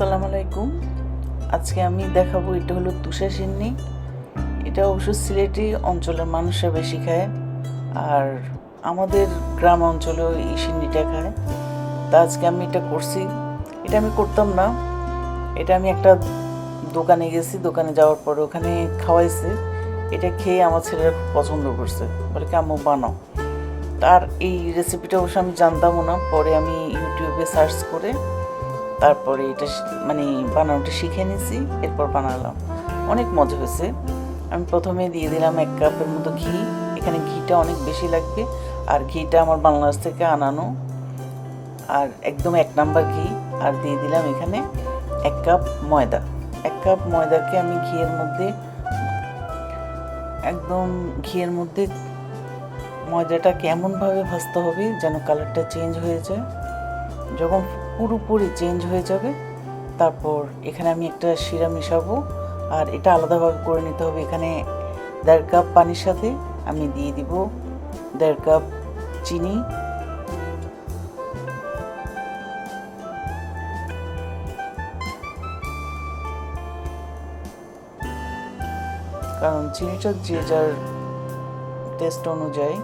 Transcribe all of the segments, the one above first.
আসসালামু আলাইকুম। আজকে আমি দেখাবো এটা হলো তুষা সিন্নি। এটা অবশ্য সিলেটি অঞ্চলের মানুষরা বেশি খায় আর আমাদের গ্রাম অঞ্চলেও এই সিন্নিটা খায়। তা আজকে আমি এটা করছি। এটা আমি করতাম না। এটা আমি একটা দোকানে গেছি। দোকানে যাওয়ার পরে ওখানে খাওয়াইছে। এটা খেয়ে আমার ছেলেরা খুব পছন্দ করছে। বলে কি, আম্মু, বানাও। তার এই রেসিপিটা অবশ্য আমি জানতামও না। পরে আমি ইউটিউবে সার্চ করে তারপরে এটা মানে বানানোটা শিখে নিয়েছি এরপর বানালাম। অনেক মজা হয়েছে। আমি প্রথমে দিয়ে দিলাম এক কাপের মতো ঘি। এখানে ঘিটা অনেক বেশি লাগবে। আর ঘিটা আমার বাংলাদেশ থেকে আনানো। আর একদম এক নাম্বার ঘি। আর দিয়ে দিলাম এখানে এক কাপ ময়দা। এক কাপ ময়দাকে আমি ঘিয়ের মধ্যে, একদম ঘিয়ের মধ্যে ময়দাটা কেমনভাবে ভাজতে হবে যেন কালারটা চেঞ্জ হয়ে যায়। যখন পুরোপুরি চেঞ্জ হয়ে যাবে। তারপর এখানে আমি একটা শিরা মিশাবো, আর এটা আলাদাভাবে করে নিতে হবে এখানে দেড় কাপ পানির সাথে। আমি দিয়ে দিব দেড় কাপ চিনি। কারণ চিনিটা যে যার টেস্ট অনুযায়ী।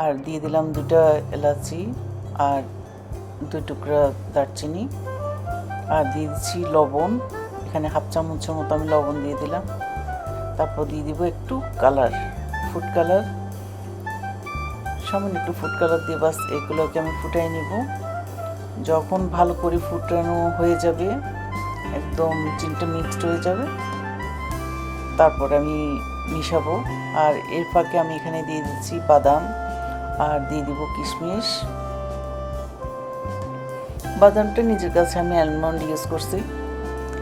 আর দিয়ে দিলাম দুটা এলাচি, আর দুই টুকরা দারচিনি, আর দিয়ে দিচ্ছি লবণ। এখানে হাফ চামচের মতো আমি লবণ দিয়ে দিলাম। তারপর দিয়ে দিব একটু কালার, ফুড কালার। সামান্য একটু ফুড কালার দিয়ে বাস এগুলোকে আমি ফুটাই নিব। যখন ভালো করে ফুটানো হয়ে যাবে, একদম চিনটা মিক্সড হয়ে যাবে, তারপর আমি মিশাবো। আর এর ফাঁকে আমি এখানে দিয়ে দিচ্ছি বাদাম, আর দিয়ে দিব কিশমিশ। বাদামটা নিজের কাছে আমি অ্যালমন্ড ইউজ করছি।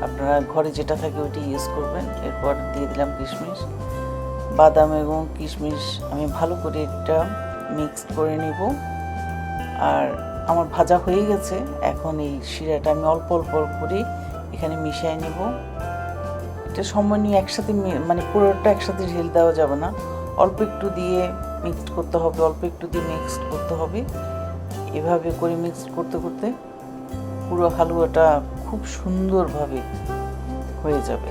আপনারা ঘরে যেটা থাকে ওইটি ইউজ করবেন। এরপর দিয়ে দিলাম কিশমিশ। বাদাম এবং কিশমিশ আমি ভালো করে এটা মিক্সড করে নিব। আর আমার ভাজা হয়ে গেছে। এখন এই শিরাটা আমি অল্প অল্প করে এখানে মিশিয়ে নেব। এটা সময় নিয়ে একসাথে মানে পুরোটা একসাথে ঢেল দেওয়া যাবে না। অল্প একটু দিয়ে মিক্সড করতে হবে, অল্প একটু দিয়ে মিক্সড করতে হবে। এভাবে করে মিক্সড করতে করতে পুরো হালুয়াটা খুব সুন্দরভাবে হয়ে যাবে।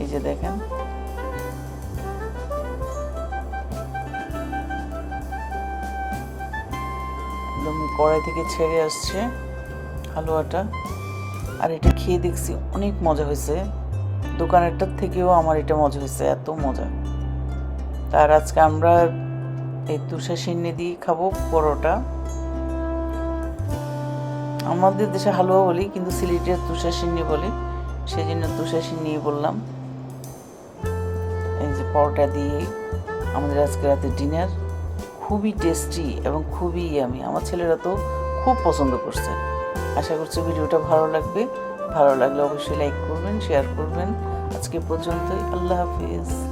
এই যে দেখেন। একদম কড়াই থেকে ছেড়ে আসছে হালুয়াটা। আর এটা খেয়ে দেখছি অনেক মজা হয়েছে। দোকানেরটার থেকেও আমার এটা মজা হয়েছে, এত মজা। তার আজকে আমরা এই তুষা সিন্নি দিয়ে খাব পরোটা। আমাদের দেশে হালুয়া বলি, কিন্তু সিলেটের তুষা সিন্নি বলি। সেই জন্য তুষা সিন্নি বললাম। এই যে পরোটা দিয়ে আমাদের আজকে রাতে ডিনার খুবই টেস্টি এবং খুবই আমি আমার ছেলেরা তো খুব পছন্দ করছে। আশা করছি ভিডিওটা ভালো লাগবে। ভালো লাগলে অবশ্যই লাইক করবেন শেয়ার করবেন। আজকে পর্যন্তই, আল্লাহ হাফিজ।